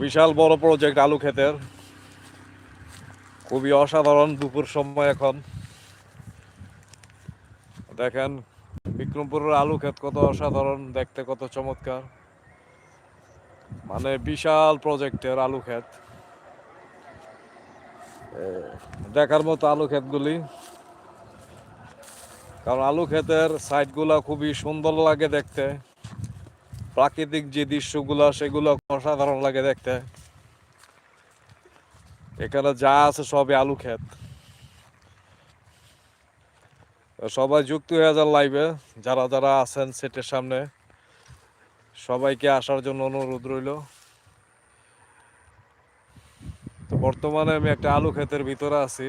বিশাল বড় প্রজেক্ট আলু ক্ষেতের। খুবই অসাধারণ দুপুর সময় এখন। দেখেন, বিক্রমপুরের আলু ক্ষেত কত অসাধারণ, দেখতে কত চমৎকার। মানে বিশাল প্রজেক্টের আলু ক্ষেত। দেখার মতো আলু ক্ষেতগুলি। কারণ আলু ক্ষেতের সাইডগুলা খুবই সুন্দর লাগে দেখতে। প্রাকৃতিক যে দৃশ্যগুলো, সেগুলো অসাধারণ লাগে দেখতে। এখানে যা আছে সবই আলু ক্ষেত। সবাই যুক্ত হয়ে যান লাইভে যারা যারা আছেন সেটের সামনে। সবাইকে আসার জন্য অনুরোধ রইল। তো বর্তমানে আমি একটা আলু ক্ষেতের ভিতরে আছি।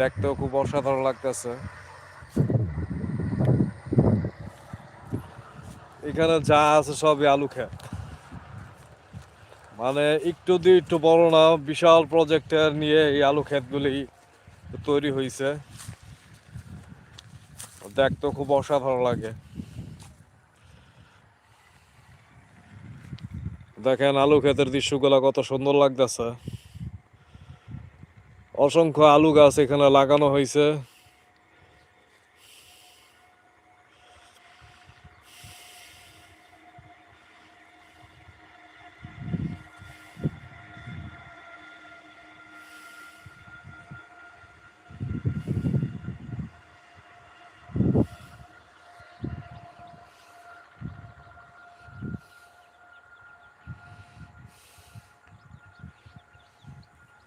দেখতেও খুব অসাধারণ লাগতেছে। এখানে যা আছে সবই আলু ক্ষেত মানে একটু দিয়ে একটু বড় না, বিশাল প্রজেক্টের নিয়ে এই আলু ক্ষেতগুলি তৈরি হয়েছে দেখতেও খুব অসাধারণ লাগে। দেখেন আলু ক্ষেতের দৃশ্যগুলো কত সুন্দর লাগতেছে। অসংখ্য আলু গাছ এখানে লাগানো হয়েছে